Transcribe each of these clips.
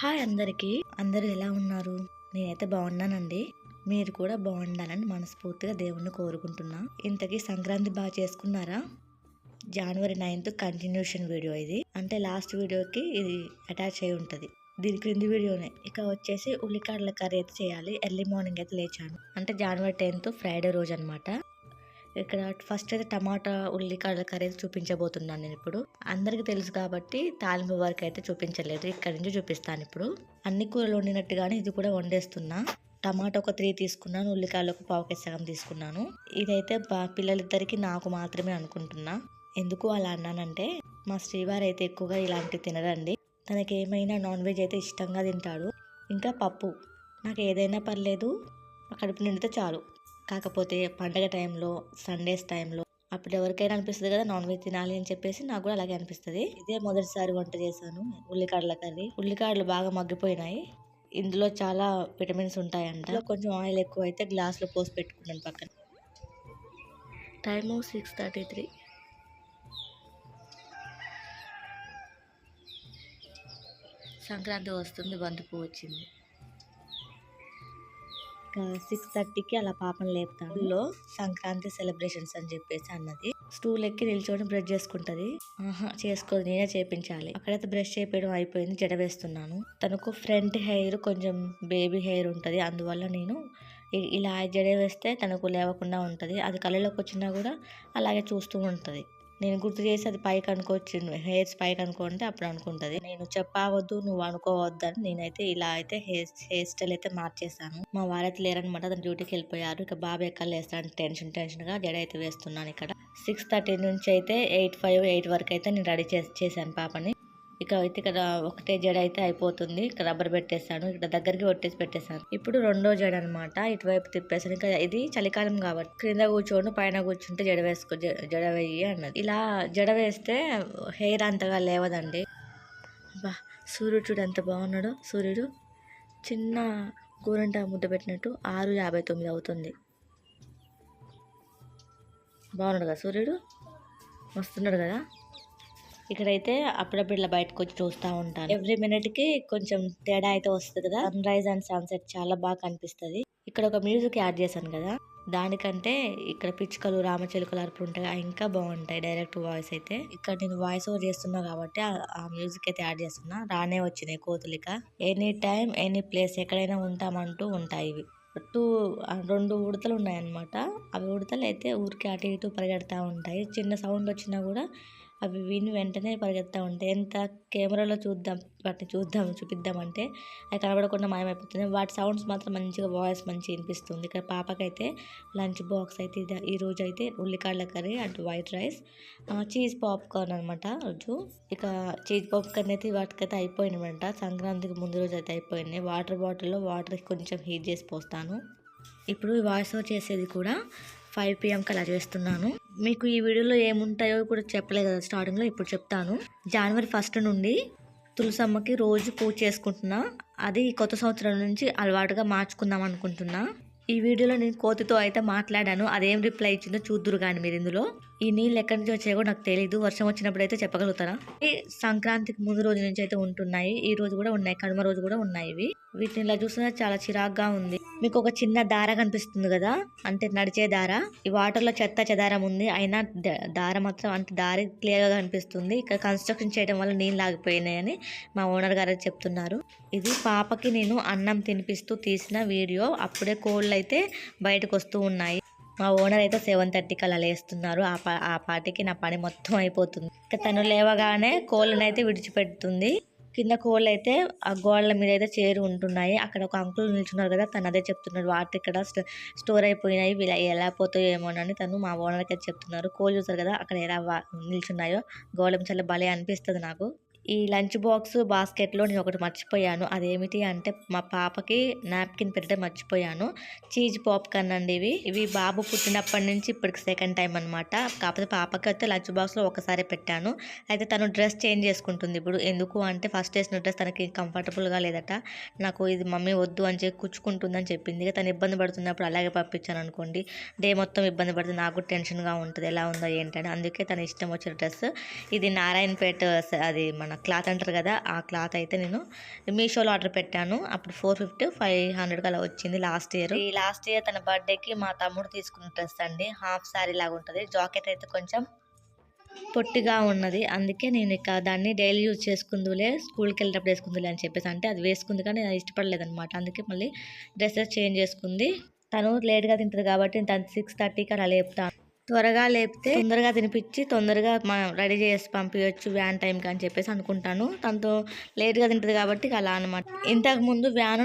Hi అందరికీ. అందరూ ఎలా ఉన్నారు? నేనైతే బాగున్నానండి. మీరు కూడా బాగుండాలని మనస్ఫూర్తిగా దేవుణ్ణి కోరుకుంటున్నా. ఇంతకీ సంక్రాంతి బాగా చేసుకున్నారా? జనవరి నైన్త్ కంటిన్యూషన్ వీడియో ఇది. అంటే లాస్ట్ వీడియోకి ఇది అటాచ్ అయి ఉంటుంది. దీని క్రింది వీడియోనే ఇక వచ్చేసి ఉల్లికాడల కర్రీ అయితే చేయాలి. ఎర్లీ మార్నింగ్ అయితే లేచాను. అంటే జనవరి టెన్త్ ఫ్రైడే రోజు అనమాట ఇక్కడ ఫస్ట్ అయితే టమాటా ఉల్లికాయల కర్రీ చూపించబోతున్నాను నేను ఇప్పుడు. అందరికీ తెలుసు కాబట్టి తాలింపు వరకు అయితే చూపించలేదు. ఇక్కడ నుంచి చూపిస్తాను ఇప్పుడు. అన్ని కూరలు వండినట్టుగానే ఇది కూడా వండేస్తున్నా. టమాటా ఒక త్రీ తీసుకున్నాను ఉల్లికాయలు ఒక పావు సగం తీసుకున్నాను. ఇదైతే పిల్లలిద్దరికి నాకు మాత్రమే అనుకుంటున్నా. ఎందుకు అలా అన్నానంటే మా శ్రీవారు అయితే ఎక్కువగా ఇలాంటివి తినరండి. తనకి ఏమైనా నాన్ వెజ్ అయితే ఇష్టంగా తింటాడు. ఇంకా పప్పు. నాకు ఏదైనా పర్లేదు. కడుపు నిండితే చాలు. కాకపోతే పండగ టైంలో సండేస్ టైంలో అప్పుడు ఎవరికైనా అనిపిస్తుంది కదా నాన్ వెజ్ తినాలి అని చెప్పేసి నాకు కూడా అలాగే అనిపిస్తుంది. ఇదే మొదటిసారి వంట చేశాను ఉల్లికాడల కర్రీ. ఉల్లికాడలు బాగా మగ్గిపోయినాయి. ఇందులో చాలా విటమిన్స్ ఉంటాయంట. కొంచెం ఆయిల్ ఎక్కువ అయితే గ్లాస్లో పోసి పెట్టుకున్నాను పక్కన. Time six thirty three. Sankranti వస్తుంది బంతి పువ్వు వచ్చింది సిక్స్ థర్టీకి అలా పాపను లేపుతాను. ఊళ్ళో సంక్రాంతి సెలబ్రేషన్స్ అని చెప్పేసి అన్నది. స్టూల్ ఎక్కి నిల్చొని బ్రష్ చేసుకుంటది. ఆహా చేసుకోదు నేనే చేపించాలి. అక్కడైతే బ్రష్ చేయడం అయిపోయింది జడ వేస్తున్నాను. తనకు ఫ్రంట్ హెయిర్ కొంచెం బేబీ హెయిర్ ఉంటది. అందువల్ల నేను ఇలా జడ వేస్తే తనకు లేవకుండా ఉంటుంది. అది కళ్ళలోకి వచ్చినా కూడా అలాగే చూస్తూ ఉంటది. నేను గుర్తు చేసి అది పైకి అనుకోవచ్చు హెయిర్స్ పైకి అనుకుంటే అప్పుడు అనుకుంటుంది. నేను చెప్పవద్దు నువ్వు అనుకోవద్దు అని నేనైతే ఇలా అయితే హెయిర్ హెయిర్ స్టైల్ అయితే మార్చేసాను మా వారైతే లేరనమాట అతను డ్యూటీకి వెళ్ళిపోయారు. ఇక బాబు ఎక్కడ లేస్తాను టెన్షన్ టెన్షన్గా జడ అయితే వేస్తున్నాను ఇక్కడ. సిక్స్ థర్టీ నుంచి అయితే ఎయిట్ ఫైవ్ ఎయిట్ వరకు అయితే నేను రెడీ చేసి చేశాను పాపని. ఇక అయితే ఇక్కడ ఒకటే జడ అయితే అయిపోతుంది. ఇక్కడ రబ్బర్ పెట్టేశాను ఇక్కడ దగ్గరికి కొట్టేసి పెట్టేశాను ఇప్పుడు రెండో జడ అనమాట ఇటువైపు తిప్పేసాను ఇంకా ఇది చలికాలం కాబట్టి. క్రింద కూర్చోండి పైన కూర్చుంటే జడ వేసుకో జ- జడ వేయి అన్నది. ఇలా జడ వేస్తే హెయిర్ అంతగా లేవదండి. బా సూర్యుడు చూడు ఎంత బాగున్నాడు. సూర్యుడు చిన్న గోరంట ముద్ద పెట్టినట్టు ఆరు యాభై తొమ్మిది అవుతుంది. బాగున్నాడు కదా సూర్యుడు? వస్తున్నాడు కదా? ఇక్కడైతే అప్పుడప్పుడు ఇలా బయటకు వచ్చి చూస్తూ ఉంటాను. ఎవ్రీ మినిట్కి కొంచెం తేడా అయితే వస్తుంది కదా? సన్ రైజ్ అండ్ సన్సెట్ చాలా బాగా కనిపిస్తుంది. ఇక్కడ ఒక మ్యూజిక్ యాడ్ చేశాను కదా? దానికంటే ఇక్కడ పిచ్చుకలు రామచిలుకలు అరుపులు ఉంటాయి ఇంకా బాగుంటాయి డైరెక్ట్ వాయిస్ అయితే. ఇక్కడ నేను వాయిస్ ఓవర్ చేస్తున్నా కాబట్టి ఆ- మ్యూజిక్ అయితే యాడ్ చేస్తున్నా. రానే వచ్చినాయి కోతులిక. ఎనీ టైం ఎనీ ప్లేస్ ఎక్కడైనా ఉంటామంటూ ఉంటాయి ఇవి. టూ రెండు ఉడతలు ఉన్నాయన్నమాట. అవి ఉడతలు అయితే ఊరికి అటు ఇటు పరిగెడతా ఉంటాయి. చిన్న సౌండ్ వచ్చినా కూడా అవి విని వెంటనే పరిగెత్తా ఉంటాయి ఎంత కెమెరాలో చూద్దాం వాటిని చూద్దాం చూపిద్దామంటే అవి కనబడకుండా మాయమైపోతుంది. వాటి సౌండ్స్ మాత్రం మంచిగా వాయిస్ మంచిగా వినిపిస్తుంది. ఇక్కడ పాపకైతే లంచ్ బాక్స్ అయితే ఇది ఈ రోజు అయితే ఉల్లికాడల curry and white rice. Cheese popcorn అనమాట రోజు. ఇక చీజ్ పాప్కార్న్ అయితే వాటికైతే అయిపోయినమాట సంక్రాంతికి ముందు రోజు అయితే అయిపోయినాయి. వాటర్ బాటిల్లో వాటర్ కొంచెం హీట్ చేసి పోస్తాను. ఇప్పుడు వాయిస్ ఓవర్ చేసేది కూడా ఫైవ్ పిఎంకి అలా చేస్తున్నాను. మీకు ఈ వీడియోలో ఏముంటాయో కూడా చెప్పలేదు కదా స్టార్టింగ్లో ఇప్పుడు చెప్తాను. జనవరి ఫస్ట్ నుండి తులసమ్మకి రోజు పూజ చేసుకుంటున్నా. అది కొత్త సంవత్సరం నుంచి అలవాటుగా మార్చుకుందాం అనుకుంటున్నా. ఈ వీడియోలో నేను కోతితో అయితే మాట్లాడాను. అదేం రిప్లై ఇచ్చిందో చూద్దురు కానీ మీరు ఇందులో. ఈ నీళ్ళు ఎక్కడి నుంచి వచ్చాయో నాకు తెలియదు వర్షం వచ్చినప్పుడు అయితే చెప్పగలుగుతారా ఈ సంక్రాంతికి ముందు రోజు నుంచి అయితే ఉంటున్నాయి. ఈ రోజు కూడా ఉన్నాయి. కనుమ రోజు కూడా ఉన్నాయి ఇవి. వీటిని ఇలా చూస్తున్నా చాలా చిరాగ్గా ఉంది. మీకు ఒక చిన్న దార కనిపిస్తుంది కదా? అంటే నడిచే దార. ఈ వాటర్లో చెత్త చెదారం ఉంది. అయినా ద- దార మాత్రం అంటే దారి క్లియర్గా కనిపిస్తుంది. ఇక్కడ కన్స్ట్రక్షన్ చేయడం వల్ల నీళ్ళు ఆగిపోయినాయని మా ఓనర్ గారు చెప్తున్నారు. ఇది పాపకి నేను అన్నం తినిపిస్తూ తీసిన వీడియో. అప్పుడే కోళ్ళు అయితే బయటకు వస్తూ ఉన్నాయి. మా ఓనర్ అయితే సెవెన్ థర్టీకి అలా లేస్తున్నారు. ఆ పా ఆ పాటికి నా పని మొత్తం అయిపోతుంది. ఇంకా తను లేవగానే కోళ్ళని అయితే విడిచిపెడుతుంది. కింద కోళ్ళు అయితే ఆ గోడల మీద అయితే చేరు ఉంటున్నాయి. అక్కడ ఒక అంకుల్ నిల్చున్నారు కదా తను అదే చెప్తున్నారు. వాటర్ ఇక్కడ స్టోర్ అయిపోయినాయి. వీళ్ళ ఎలా పోతాయో ఏమోనని తను మా ఓనర్కి అయితే చెప్తున్నారు. కోళ్ళు చూసారు కదా అక్కడ ఎలా వా- నిల్చున్నాయో. గోళం చాలా భలే అనిపిస్తుంది నాకు. ఈ లంచ్ బాక్స్ బాస్కెట్లో నేను ఒకటి మర్చిపోయాను. అదేమిటి అంటే మా పాపకి నాప్కిన్ పెట్టడం మర్చిపోయాను. చీజ్ పాప్కార్న్ అండి ఇవి. ఇవి బాబు పుట్టినప్పటి నుంచి ఇప్పటికి సెకండ్ టైం అనమాట కాకపోతే పాపకి అయితే లంచ్ బాక్స్లో ఒకసారి పెట్టాను. అయితే తను డ్రెస్ చేంజ్ చేసుకుంటుంది. ఇప్పుడు ఎందుకు అంటే ఫస్ట్ వేసిన డ్రెస్ తనకి కంఫర్టబుల్గా లేదట. నాకు ఇది మమ్మీ వద్దు అని చెప్పి కుచ్చుకుంటుందని చెప్పింది. తను ఇబ్బంది పడుతున్నప్పుడు అలాగే పంపించాను అనుకోండి. డే మొత్తం ఇబ్బంది పడుతుంది నాకు టెన్షన్గా ఉంటుంది. ఎలా ఉందో ఏంటని. అందుకే తన ఇష్టం వచ్చిన డ్రెస్. ఇది నారాయణపేట అది మన క్లాత్ అంటారు కదా ఆ క్లాత్ అయితే నేను మీషోలో ఆర్డర్ పెట్టాను. అప్పుడు ఫోర్ ఫిఫ్టీ ఫైవ్ హండ్రెడ్ అలా వచ్చింది లాస్ట్ ఇయర్. ఈ లాస్ట్ ఇయర్ తన బర్త్డేకి మా తమ్ముడు తీసుకున్న డ్రెస్ అండి. హాఫ్ సారీ లాగా ఉంటుంది. జాకెట్ అయితే కొంచెం పొట్టిగా ఉన్నది. అందుకే నేను ఇక దాన్ని డైలీ యూజ్ చేసుకుందులే స్కూల్కి వెళ్ళినప్పుడు వేసుకుందులే అని చెప్పేసి. అంటే అది వేసుకుంది కానీ నేను ఇష్టపడలేదన్నమాట. అందుకే మళ్ళీ డ్రెస్సెస్ చేంజ్ చేసుకుంది. తను లేట్గా తింటుంది కాబట్టి తను సిక్స్ థర్టీకి అలా లేపుతాను. త్వరగా లేపితే తొందరగా తినిపించి తొందరగా మనం రెడీ చేసి పంపించవచ్చు వ్యాన్ టైంకి అని చెప్పేసి అనుకుంటాను. తనతో లేట్గా తింటుంది కాబట్టి అలా అనమాట ఇంతకు ముందు వ్యాన్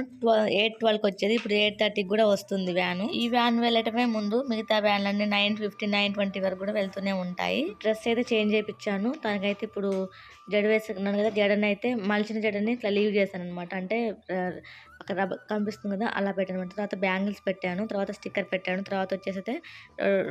ఎయిట్ ట్వెల్వ్కి వచ్చేది. ఇప్పుడు ఎయిట్ థర్టీకి కూడా వస్తుంది వ్యాన్. ఈ వ్యాన్ వెళ్ళటమే ముందు మిగతా వ్యాన్లన్నీ నైన్ ఫిఫ్టీ నైన్ ట్వంటీ వరకు కూడా వెళ్తూనే ఉంటాయి. డ్రెస్ అయితే చేంజ్ చేయించాను తనకైతే ఇప్పుడు జడ వేసుకున్నాను కదా జడని అయితే మలిచిన జడని ఇట్లా లీవ్ చేశాను అనమాట అంటే అక్కడ కనిపిస్తుంది కదా అలా పెట్టాను. అనమాట తర్వాత బ్యాంగిల్స్ పెట్టాను తర్వాత స్టిక్కర్ పెట్టాను తర్వాత వచ్చేసి అయితే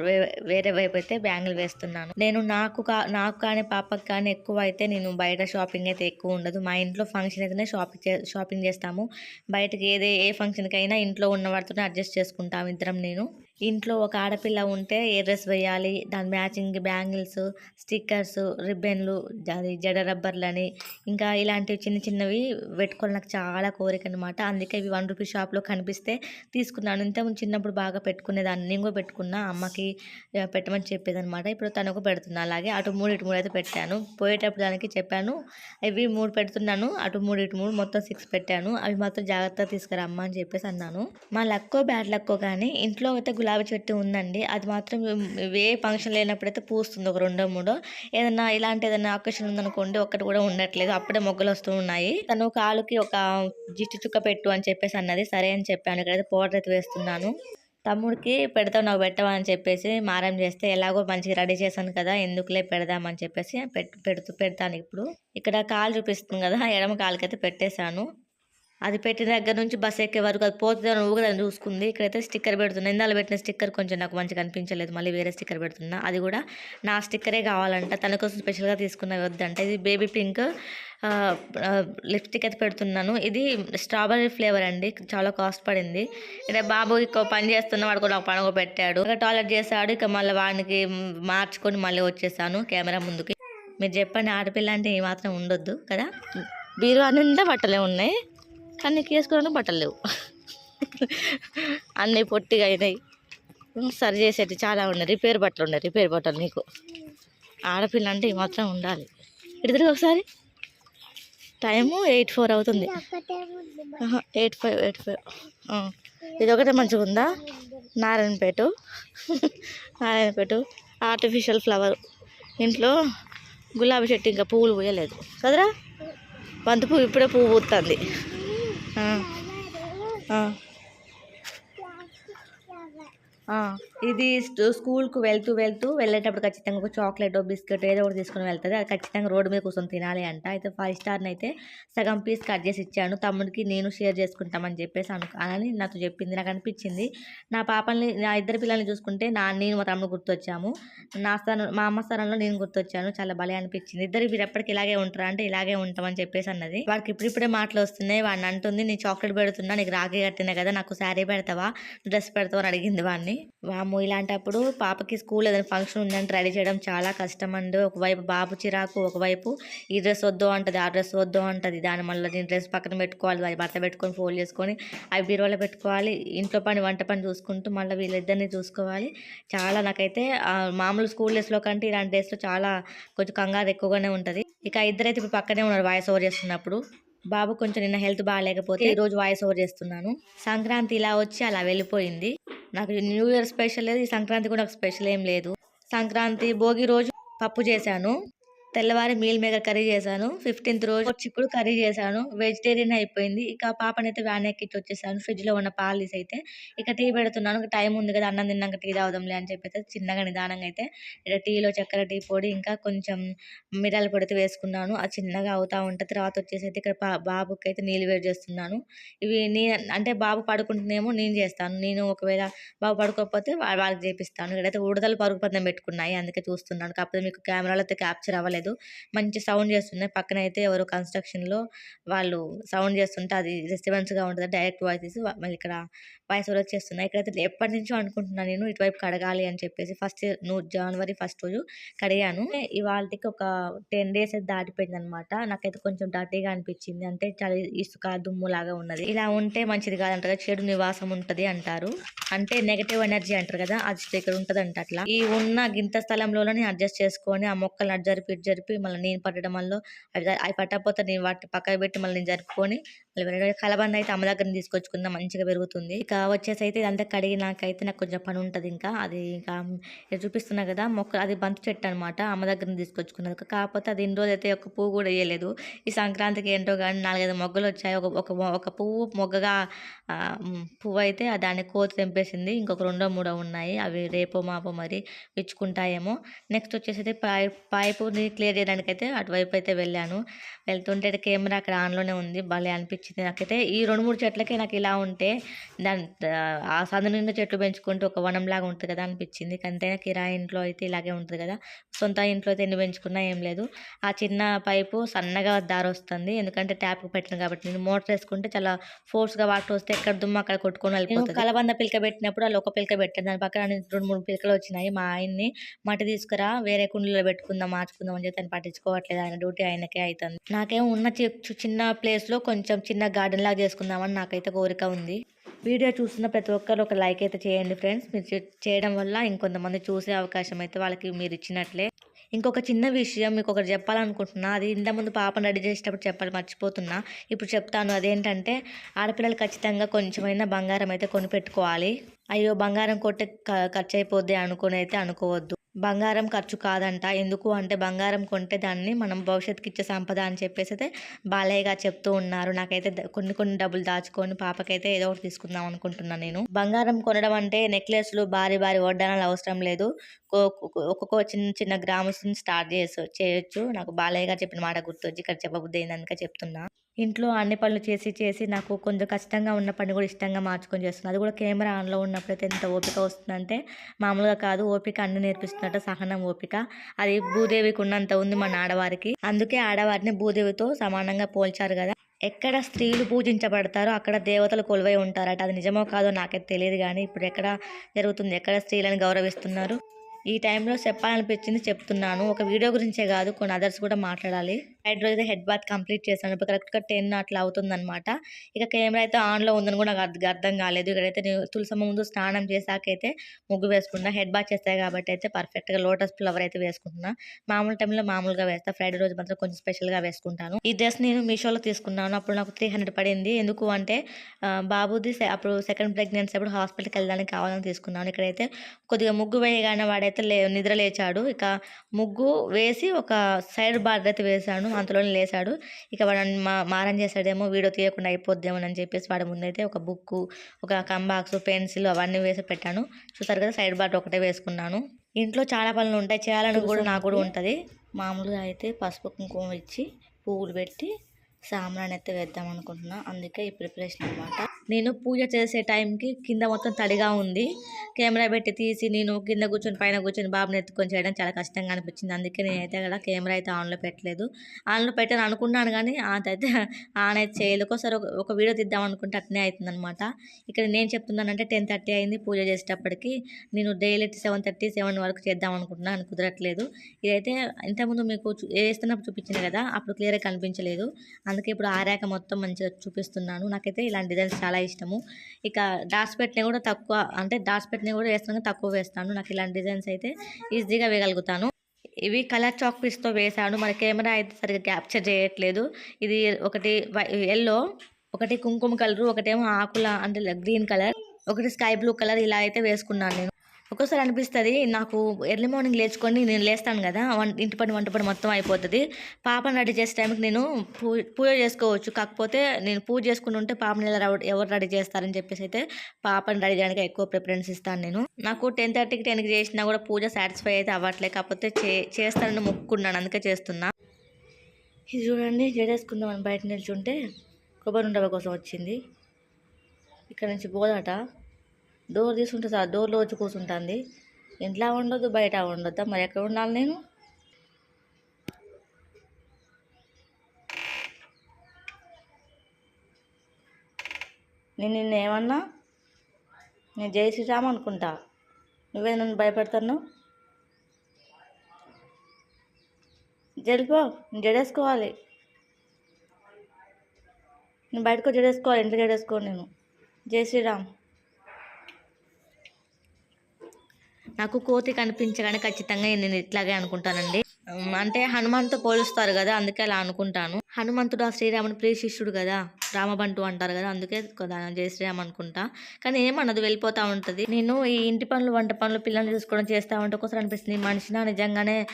వే- వేరే వైపు అయితే బ్యాంగిల్ వేస్తున్నాను. నేను నాకు కా నాకు కానీ పాపకి కానీ ఎక్కువ అయితే నేను బయట షాపింగ్ అయితే ఎక్కువ ఉండదు. మా ఇంట్లో ఫంక్షన్ అయితేనే షాపింగ్ చే షాపింగ్ చేస్తాము. బయటకి ఏదే ఏ ఫంక్షన్కి అయినా ఇంట్లో ఉన్న వాటితోనే అడ్జస్ట్ చేసుకుంటాము ఇద్దరం నేను. ఇంట్లో ఒక ఆడపిల్ల ఉంటే ఏ డ్రెస్ వేయాలి. దాని మ్యాచింగ్ బ్యాంగిల్స్ స్టిక్కర్స్ రిబ్బన్లు అది జడ రబ్బర్లని ఇంకా ఇలాంటివి చిన్న చిన్నవి పెట్టుకోవాలి. నాకు చాలా కోరిక అనమాట అందుకే ఇవి వన్ రూపీ షాప్లో కనిపిస్తే తీసుకున్నాను. ఇంత చిన్నప్పుడు బాగా పెట్టుకునేదాన్ని. నేను కూడా పెట్టుకున్నా. అమ్మకి పెట్టమని చెప్పేదన్నమాట. ఇప్పుడు తనకు పెడుతున్నా. అలాగే అటు మూడు ఇటు మూడు అయితే పెట్టాను. పోయేటప్పుడు దానికి చెప్పాను. ఇవి మూడు పెడుతున్నాను. అటు మూడు ఇటు మూడు మొత్తం సిక్స్ పెట్టాను. అవి మాత్రం జాగ్రత్తగా తీసుకురమ్మని అని చెప్పేసి అన్నాను. మా లక్కో బ్యాడ్ లక్కో కానీ ఇంట్లో అయితే గులాబీ చెట్టు ఉందండి. అది మాత్రం ఏ ఫంక్షన్ లేనప్పుడైతే పూస్తుంది ఒక రెండో మూడో. ఏదైనా ఇలాంటి ఏదైనా ఆకర్షణ ఉందనుకోండి ఒక్కటి కూడా ఉండట్లేదు. అప్పుడే మొగ్గలు వస్తూ ఉన్నాయి. తను కాలుకి ఒక జిట్టు చుక్క పెట్టు అని చెప్పేసి అన్నది. సరే అని చెప్పాను. ఇక్కడైతే పౌడర్ అయితే వేస్తున్నాను. తమ్ముడికి పెడతావు నాకు పెట్టవా అని చెప్పేసి మారం చేస్తే ఎలాగో మంచిగా రెడీ చేశాను కదా ఎందుకులే పెడదామని చెప్పేసి పెడుతూ పెడతాను ఇప్పుడు. ఇక్కడ కాలు చూపిస్తుంది కదా ఎడమ కాలుకైతే పెట్టేశాను. అది పెట్టిన దగ్గర నుంచి బస్ ఎక్కే వరకు అది పోతుందని ఊగదని చూసుకుంది. ఇక్కడైతే స్టిక్కర్ పెడుతున్నా. ఇందాలు పెట్టిన స్టిక్కర్ కొంచెం నాకు మంచిగా అనిపించలేదు. మళ్ళీ వేరే స్టిక్కర్ పెడుతున్నా. అది కూడా నా స్టిక్కరే కావాలంట. తన కోసం స్పెషల్గా తీసుకున్న వద్దంట. ఇది బేబీ పింక్ లిప్స్టిక్ అయితే పెడుతున్నాను. ఇది స్ట్రాబెర్రీ ఫ్లేవర్ అండి. చాలా కాస్ట్ పడింది. ఇక్కడ బాబు ఇంకో పని చేస్తున్న. వాడు కూడా పండుగ పెట్టాడు. ఇక టాయిలెట్ చేశాడు. ఇక మళ్ళీ వాడికి మార్చుకొని మళ్ళీ వచ్చేసాను కెమెరా ముందుకి. మీరు చెప్పండి ఆడపిల్ల అంటే ఏమాత్రం ఉండొద్దు కదా? బీరువా నిండా బట్టలే ఉన్నాయి. కానీ నీకు వేసుకోవడానికి బట్టలు లేవు. అన్నీ పొట్టిగా అయినాయి. సరి చేసేటి చాలా ఉన్నాయి. రిపేర్ బట్టలు ఉన్నాయి. రిపేర్ బట్టలు నీకు. ఆడపిల్ల అంటే ఈ మాత్రం ఉండాలి. ఇటు తిరిగి ఒకసారి. టైము ఎయిట్ ఫోర్ అవుతుంది. Eight five eight five. ఇది ఒకటే మంచిగా ఉందా? నారాయణపేట. నారాయణపేట. Artificial flower. ఇంట్లో గులాబీ చెట్టు ఇంకా పువ్వులు పూయలేదు. కదరా? బంతి పువ్వు ఇప్పుడే పువ్వు పూస్తుంది ఆ. ఆ. ఆ, ఇది స్ట్- స్కూల్కు వెళ్తూ వెళ్తూ వెళ్ళేటప్పుడు ఖచ్చితంగా ఒక చాక్లెట్ బిస్కెట్ ఏదో ఒకటి తీసుకుని వెళ్తుంది. అది ఖచ్చితంగా రోడ్డు మీద కూర్చొని తినాలి అంట. అయితే ఫైవ్ స్టార్ని అయితే సగం పీస్ కట్ చేసి ఇచ్చాను. తమ్ముడికి నేను షేర్ చేసుకుంటామని చెప్పేసి అను అని నాతో చెప్పింది. నాకు అనిపించింది. నా పాపల్ని నా ఇద్దరు పిల్లల్ని చూసుకుంటే నా నేను మా తమ్ముడు గుర్తొచ్చాము. నా స్థానం మా అమ్మ స్థానంలో నేను గుర్తొచ్చాను. చాలా భలే అనిపించింది. ఇద్దరు మీరు ఎప్పటికి ఇలాగే ఉంటారా అంటే ఇలాగే ఉంటామని చెప్పేసి అన్నది. వాడికి ఇప్పుడిప్పుడే మాటలు వస్తున్నాయి. వాడిని అంటుంది నీ చాక్లెట్ పెడుతున్నా నీకు రాఖీ కట్టినా కదా నాకు శారీ పెడతావా డ్రెస్ పెడతావా అని అడిగింది వాడిని. వాము ఇలాంటప్పుడు పాపకి స్కూల్ ఏదైనా ఫంక్షన్ ఉందంటే రెడీ చేయడం చాలా కష్టం అండి. ఒకవైపు బాబు చిరాకు ఒకవైపు ఈ డ్రెస్ వద్దు అంటుంది ఆ డ్రెస్ వద్దు అంటుంది. దాని మళ్ళీ నేను డ్రెస్ పక్కన పెట్టుకోవాలి అది భర్త పెట్టుకొని ఫోల్డ్ చేసుకొని అవి బీరువాలో పెట్టుకోవాలి. ఇంట్లో పని వంట పని చూసుకుంటూ మళ్ళీ వీళ్ళిద్దరిని చూసుకోవాలి. చాలా నాకైతే మామూలు స్కూల్ డ్రెస్లో కంటే ఇలాంటి డ్రెస్లో చాలా కొంచెం కంగారు ఎక్కువగానే ఉంటుంది. ఇక ఇద్దరైతే ఇప్పుడు పక్కనే ఉన్నారు వాయిస్ ఓవర్ చేస్తున్నప్పుడు. బాబు కొంచెం నిన్న హెల్త్ బాగాలేకపోతే ఈరోజు వాయిస్ ఓవర్ చేస్తున్నాను. సంక్రాంతి ఇలా వచ్చి అలా వెళ్ళిపోయింది. నాకు న్యూ ఇయర్ స్పెషల్ లేదు ఈ సంక్రాంతి కూడా నాకు స్పెషల్ ఏం లేదు. సంక్రాంతి భోగి రోజు పప్పు చేశాను. తెల్లవారి మీల్ మేకర్ కర్రీ చేశాను. ఫిఫ్టీన్త్ రోజు చిక్కుడు కర్రీ చేశాను. వెజిటేరియన్ అయిపోయింది. ఇక పాపనైతే వ్యాన్ ఎక్కించి వచ్చేసాను ఫ్రిడ్జ్లో ఉన్న పాలు తీసి అయితే ఇక టీ పెడుతున్నాను. టైం ఉంది కదా అన్నం తిన్నాక టీ తాగుదాంలే అని చెప్పి చిన్నగా నిదానంగా అయితే ఇక్కడ టీలో చక్కెర టీ పొడి ఇంకా కొంచెం మిరియాల పొడి అయితే వేసుకున్నాను. అది చిన్నగా అవుతా ఉంటుంది తర్వాత వచ్చేసి అయితే ఇక్కడ బాబుకి అయితే నీళ్ళు వేడి చేస్తున్నాను. ఇవి నీ అంటే బాబు పడుకుంటేనేమో నేను చేస్తాను. నేను ఒకవేళ బాబు పడుకోకపోతే వాళ్ళకి చేపిస్తాను. ఇక్కడైతే ఉడతలు పరుగు పందెం పెట్టుకున్నాయి. అందుకే చూస్తున్నాను. కాకపోతే మీకు కెమెరాలో అయితే క్యాప్చర్ అవ్వలేదు. రాలేదు మంచి సౌండ్ చేస్తున్నాయి పక్కన అయితే ఎవరు కన్స్ట్రక్షన్లో వాళ్ళు సౌండ్ చేస్తుంటే అది డిస్టర్బెన్స్గా ఉంటుంది. డైరెక్ట్ వాయిసెస్ మళ్ళీ ఇక్కడ వాయిస్ ఓవర్ వచ్చేస్తున్నాయి. ఇక్కడైతే ఎప్పటి నుంచో అనుకుంటున్నాను నేను ఇటువైపు కడగాలి అని చెప్పేసి ఫస్ట్ నువ్వు జనవరి ఫస్ట్ రోజు కడిగాను. ఇవాళకి ఒక టెన్ డేస్ అయితే దాటిపోయింది అనమాట నాకైతే కొంచెం డర్టీగా అనిపించింది. అంటే చాలా ఇసుక దుమ్ము లాగా ఉన్నది. ఇలా ఉంటే మంచిది కాదంటారు కదా, చెడు నివాసం ఉంటది అంటారు. అంటే నెగటివ్ ఎనర్జీ అంటారు కదా అది ఇక్కడ ఉంటదంట అంట అట్లా. ఈ ఉన్న గింత స్థలంలోనే అడ్జస్ట్ చేసుకొని ఆ మొక్కలు అటు జరిపి మళ్ళీ నేను పట్టడం వల్ల అవి అవి పట్టకపోతే నేను వాటిని పక్కకు పెట్టి మళ్ళీ నేను జరుపుకొని కలబంద అయితే అమ్మ దగ్గర తీసుకొచ్చుకున్నా మంచిగా పెరుగుతుంది. ఇక వచ్చేసి అయితే ఇదంతా కడిగి నాకైతే నాకు కొంచెం పని ఉంటుంది ఇంకా. అది ఇంకా చూపిస్తున్నా కదా మొక్క అది బంతి చెట్టు అనమాట అమ్మ దగ్గర తీసుకొచ్చుకున్నది. కాకపోతే అది ఇన్ని రోజు అయితే ఒక పువ్వు కూడా వేయలేదు ఈ సంక్రాంతికి ఏంటో కానీ నాలుగైదు మొగ్గలు వచ్చాయి. ఒక ఒక ఒక పువ్వు మొగ్గగా పువ్వు అయితే దాన్ని కోతి తెంపేసింది. ఇంకొక రెండో మూడో ఉన్నాయి. అవి రేపో మాపో మరి విచ్చుకుంటాయేమో. నెక్స్ట్ వచ్చేసి అయితే పై పైపుని క్లియర్ చేయడానికి అయితే అటువైపు అయితే వెళ్ళాను. వెళ్తుంటే కెమెరా అక్కడ ఆన్లోనే ఉంది. భలే అనిపించింది నాకైతే ఈ రెండు మూడు చెట్లకే నాకు ఇలా ఉంటే దాని ఆ సందు నిండా చెట్లు పెంచుకుంటూ ఒక వనంలాగా ఉంటుంది కదా అనిపించింది. కంటైనా కిరాయి ఇంట్లో అయితే ఇలాగే ఉంటుంది కదా. సొంత ఇంట్లో అయితే ఎన్ని పెంచుకున్నా ఏం లేదు. ఆ చిన్న పైపు సన్నగా దారి వస్తుంది ఎందుకంటే ట్యాప్ పెట్టిన కాబట్టి నేను మోటార్ వేసుకుంటే చాలా ఫోర్స్గా వాటర్ వస్తే ఎక్కడ దుమ్ము అక్కడ కొట్టుకొని వెళ్ళిపోతుంది. కలబంద పిలక పెట్టినప్పుడు వాళ్ళు ఒక పిలక పెట్టాను. దాని పక్కన రెండు మూడు పిలకలు వచ్చినాయి. మా ఆయన్ని మట్టి తీసుకురా వేరే కుండీలో పెట్టుకుందాం మార్చుకుందాం అని చెప్పి ఆయన పట్టించుకోవట్లేదు. ఆయన డ్యూటీ ఆయనకే అవుతుంది నాకేమో ఉన్న చిన్న ప్లేస్లో కొంచెం చిన్న గార్డెన్ లాగా చేసుకుందామని నాకైతే కోరిక ఉంది. వీడియో చూస్తున్న ప్రతి ఒక్కరు ఒక లైక్ అయితే చేయండి ఫ్రెండ్స్. మీరు చేయడం వల్ల ఇంకొంతమంది చూసే అవకాశం అయితే వాళ్ళకి మీరు ఇచ్చినట్లే. ఇంకొక చిన్న విషయం మీకు ఒకటి చెప్పాలనుకుంటున్నా. అది ఇంత ముందు పాపను రెడీ చేసేటప్పుడు చెప్పాలి మర్చిపోతున్నా. ఇప్పుడు చెప్తాను అదేంటంటే ఆడపిల్లలు ఖచ్చితంగా కొంచెమైనా బంగారం అయితే కొనిపెట్టుకోవాలి అయ్యో బంగారం కొట్టే ఖర్చు అయిపోద్ది అనుకుని అయితే అనుకోవద్దు. బంగారం ఖర్చు కాదంట. ఎందుకు అంటే బంగారం కొంటే దాన్ని మనం భవిష్యత్తుకి ఇచ్చే సంపద అని చెప్పేసి అయితే బాలయ్య గారు చెప్తూ ఉన్నారు. నాకైతే కొన్ని కొన్ని డబ్బులు దాచుకొని పాపకైతే ఏదో ఒకటి తీసుకుందాం అనుకుంటున్నాను నేను. బంగారం కొనడం అంటే నెక్లెస్లు భారీ భారీ వడ్డానాలు అవసరం లేదు. ఒక్కొక్క చిన్న చిన్న గ్రామ్స్ స్టార్ట్ చేసు చేయొచ్చు. నాకు బాలయ్య గారు చెప్పిన మాట గుర్తొచ్చి ఇక్కడ చెప్పబుద్ధి అందుకే చెప్తున్నా. ఇంట్లో అన్ని పనులు చేసి చేసి నాకు కొంచెం కష్టంగా ఉన్న పని కూడా ఇష్టంగా మార్చుకొని చేస్తున్నాను అది కూడా కెమెరా ఆన్లో ఉన్నప్పుడైతే ఎంత ఓపిక వస్తుందంటే మామూలుగా కాదు ఓపిక అన్ని నేర్పిస్తున్నట్టు సహనం ఓపిక. అది భూదేవికి ఉన్నంత ఉంది మన ఆడవారికి. అందుకే ఆడవారిని భూదేవితో సమానంగా పోల్చారు కదా. ఎక్కడ స్త్రీలు పూజించబడతారో అక్కడ దేవతలు కొలువై ఉంటారట. అది నిజమో కాదో నాకైతే తెలియదు కానీ ఇప్పుడు ఎక్కడ జరుగుతుంది ఎక్కడ స్త్రీలను గౌరవిస్తున్నారు? ఈ టైంలో చెప్పాలనిపించింది చెప్తున్నాను. ఒక వీడియో గురించే కాదు కొన్ని అదర్స్ కూడా మాట్లాడాలి. ఐదు రోజులు హెడ్ బాత్ కంప్లీట్ చేశాను ఇప్పుడు కరెక్ట్గా టెన్ అట్లా అవుతుందనమాట ఇక కెమెరా అయితే ఆన్లో ఉందని కూడా నాకు అర్థం- అర్థం కాలేదు. ఇక్కడైతే నేను తులసమ్మ ముందు స్నానం చేశాకైతే ముగ్గు వేసుకున్నా హెడ్ బాత్ చేస్తాయి కాబట్టి అయితే పర్ఫెక్ట్గా లోటస్ ఫ్లవర్ అయితే వేసుకుంటున్నా. మామూలు టైంలో మామూలుగా వేస్తా. ఫ్రైడే రోజు మాత్రం కొంచెం స్పెషల్గా వేసుకుంటాను. ఈ డ్రెస్ నేను మీషోలో తీసుకున్నాను. అప్పుడు నాకు త్రీ హండ్రెడ్ పడింది. ఎందుకు అంటే బాబుది అప్పుడు సెకండ్ ప్రెగ్నెన్సీ అప్పుడు హాస్పిటల్కి వెళ్ళడానికి కావాలని తీసుకున్నాను. ఇక్కడైతే కొద్దిగా ముగ్గు వేయగానే వాడైతే లే నిద్ర లేచాడు. ఇక ముగ్గు వేసి ఒక సైడ్ బార్డర్ అయితే వేశాను. అంతలోనే లేచాడు ఇక వాడు మా మారం చేశాడేమో వీడియో తీయకుండా అయిపోద్దేమో అని చెప్పేసి వాడి ముందైతే ఒక బుక్ ఒక కంబాక్స్ పెన్సిల్ అవన్నీ వేసి పెట్టాను. చూసారు కదా సైడ్ బార్డర్ ఒకటే వేసుకున్నాను. ఇంట్లో చాలా పనులు ఉంటాయి. చేయాలని కూడా నాకు కూడా ఉంటుంది. మామూలుగా అయితే పసుపు కుంకుమ ఇచ్చి పువ్వులు పెట్టి సాంబ్రాన్ని అయితే వేద్దాం అనుకుంటున్నా. అందుకే ఈ ప్రిపరేషన్ అనమాట నేను పూజ చేసే టైంకి కింద మొత్తం తడిగా ఉంది. కెమెరా పెట్టి తీసి నేను కింద కూర్చొని పైన కూర్చొని బాబుని ఎత్తుకొని చేయడం చాలా కష్టంగా అనిపించింది. అందుకే నేనైతే అక్కడ కెమెరా అయితే ఆన్లో పెట్టలేదు. ఆన్లో పెట్టాను అనుకున్నాను కానీ అదైతే ఆన్ అయితే చేయలేదు. ఒకసారి ఒక- ఒక వీడియో తీద్దాం అనుకుంటే అట్నే అవుతుంది అనమాట ఇక్కడ నేను చెప్తున్నానంటే టెన్ థర్టీ అయింది పూజ చేసేటప్పటికి. నేను డైలీ సెవెన్ థర్టీ సెవెన్ వరకు చేద్దాం అనుకుంటున్నాను కుదరట్లేదు. ఇదైతే ఇంతకుముందు మీకు చూ- వేస్తున్నప్పుడు చూపించింది కదా అప్పుడు క్లియర్గా కనిపించలేదు. అందుకే ఇప్పుడు ఆరాక మొత్తం మంచిగా చూపిస్తున్నాను. నాకైతే ఇలాంటి డిజైన్స్ చాలా ఇష్టము. ఇక డాట్స్ పెట్టిన కూడా తక్కువ అంటే డాట్స్ చట్నీ కూడా వేస్తాను తక్కువ వేస్తాను. నాకు ఇలాంటి డిజైన్స్ అయితే ఈజీగా వేయగలుగుతాను. ఇవి కలర్ చాక్ పీస్తో వేసాను మన కెమెరా అయితే సరిగ్గా క్యాప్చర్ చేయట్లేదు. ఇది ఒకటి ఎల్లో ఒకటి కుంకుమ కలర్ ఒకటేమో ఆకుల అంటే గ్రీన్ కలర్ ఒకటి స్కై బ్లూ కలర్ ఇలా అయితే వేసుకున్నాను నేను. ఒక్కోసారి అనిపిస్తుంది నాకు ఎర్లీ మార్నింగ్ లేచుకొని నేను లేస్తాను కదా ఇంటి పని వంట పని మొత్తం అయిపోతుంది. పాపను రెడీ చేసే టైంకి నేను పూ పూజ చేసుకోవచ్చు. కాకపోతే నేను పూజ చేసుకుని ఉంటే పాపని ఎలా ఎవరు రెడీ చేస్తారని చెప్పేసి అయితే పాపని రెడీ చేయడానికి ఎక్కువ ప్రిఫరెన్స్ ఇస్తాను నేను. నాకు టెన్ థర్టీకి టెన్కి చేసినా కూడా పూజ సాటిస్ఫై అయితే అవ్వట్లేదు కాకపోతే చే చేస్తానని మొక్కుకున్నాను అందుకే చేస్తున్నా. ఇది చూడండి జడేసుకుందామని బయట నిల్చుంటే కొబ్బరి ఉండవ కోసం వచ్చింది. ఇక్కడ నుంచి పోదాట డోర్ తీసుకుంటే సార్ డోర్లో వచ్చి కూర్చుంటుంది. ఇంట్లో ఉండొద్దు బయట ఉండొద్దా. మరి ఎక్కడ ఉండాలి నేను? నేను నిన్నేమన్నా నేను జై శ్రీరామ్ అనుకుంటా. నువ్వే నన్ను భయపెడతాను జడిపో జడేసుకోవాలి. నేను బయటకు జడేసుకోవాలి ఇంట్లో జడేసుకోను నేను. జై శ్రీరామ్. నాకు కోతి కనిపించగానే ఖచ్చితంగా నేను ఇట్లాగే అనుకుంటానండి. అంటే హనుమంతు పోలుస్తారు కదా అందుకే అలా అనుకుంటాను. హనుమంతుడు ఆ శ్రీరాముని ప్రియ శిష్యుడు కదా రామబంటు అంటారు కదా అందుకే కదా జయ శ్రీరామ్ అనుకుంటా. కానీ ఏమన్నది వెళ్ళిపోతా ఉంటుంది. నేను ఈ ఇంటి పనులు వంట పనులు పిల్లల్ని చూసుకోవడం చేస్తా ఉంటే ఒకసారి అనిపిస్తుంది. మనిషినా నిజంగానే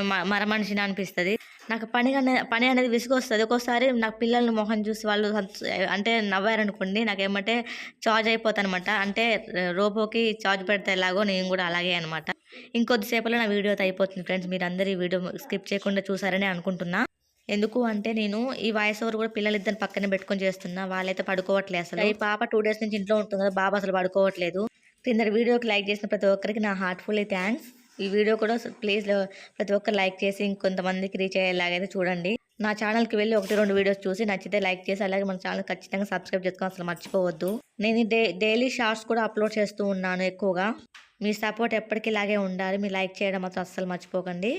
మ- మర మనిషినా అనిపిస్తుంది. నాకు పని అనే పని అనేది విసుగొస్తుంది. ఒక్కోసారి నాకు పిల్లల్ని మొహం చూసి వాళ్ళు అంటే నవ్వారనుకోండి నాకు ఏమంటే చార్జ్ అయిపోతానమాట అంటే రోబోకి చార్జ్ పెడితే ఎలాగో నేను కూడా అలాగే అనమాట. ఇంకొద్దిసేపట్లో నా వీడియో అయితే అయిపోతుంది ఫ్రెండ్స్. మీరు ఈ వీడియో స్కిప్ చేయకుండా చూసారని అనుకుంటున్నా. ఎందుకు అంటే నేను ఈ వాయిస్ ఓవర్ కూడా పిల్లలు ఇద్దరు పక్కనే పెట్టుకొని చేస్తున్నా. వాళ్ళైతే పడుకోవట్లేదు అసలు. ఈ పాప టూ డేస్ నుంచి ఇంట్లో ఉంటుంది కదా బాబు అసలు పడుకోవట్లేదు. కింద వీడియోకి లైక్ చేసిన ప్రతి ఒక్కరికి నా హార్ట్ఫుల్లీ థ్యాంక్స్. ఈ వీడియో కూడా ప్లీజ్ ప్రతి ఒక్కరు లైక్ చేసి ఇంకొంతమందికి రీచ్ అయ్యేలాగైతే చూడండి. నా ఛానల్కి వెళ్ళి ఒకటి రెండు వీడియోస్ చూసి నచ్చితే లైక్ చేసి అలాగే మన ఛానల్ ఖచ్చితంగా సబ్స్క్రైబ్ చేసుకుని అసలు మర్చిపోవద్దు. నేను డే డైలీ షార్ట్స్ కూడా అప్లోడ్ చేస్తూ ఉన్నాను ఎక్కువగా. మీ సపోర్ట్ ఎప్పటికీ ఇలాగే ఉండాలి. మీ లైక్ చేయడం మాత్రం అస్సలు మర్చిపోకండి.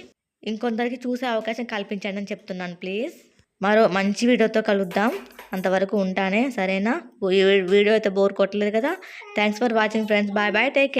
ఇంకొందరికి చూసే అవకాశం కల్పించండి అని చెప్తున్నాను ప్లీజ్ మరో మంచి వీడియోతో కలుద్దాం. అంతవరకు ఉంటానే సరేనా? ఈ వీడియో అయితే బోర్ కొట్టలేదు కదా? Thanks for watching friends bye bye take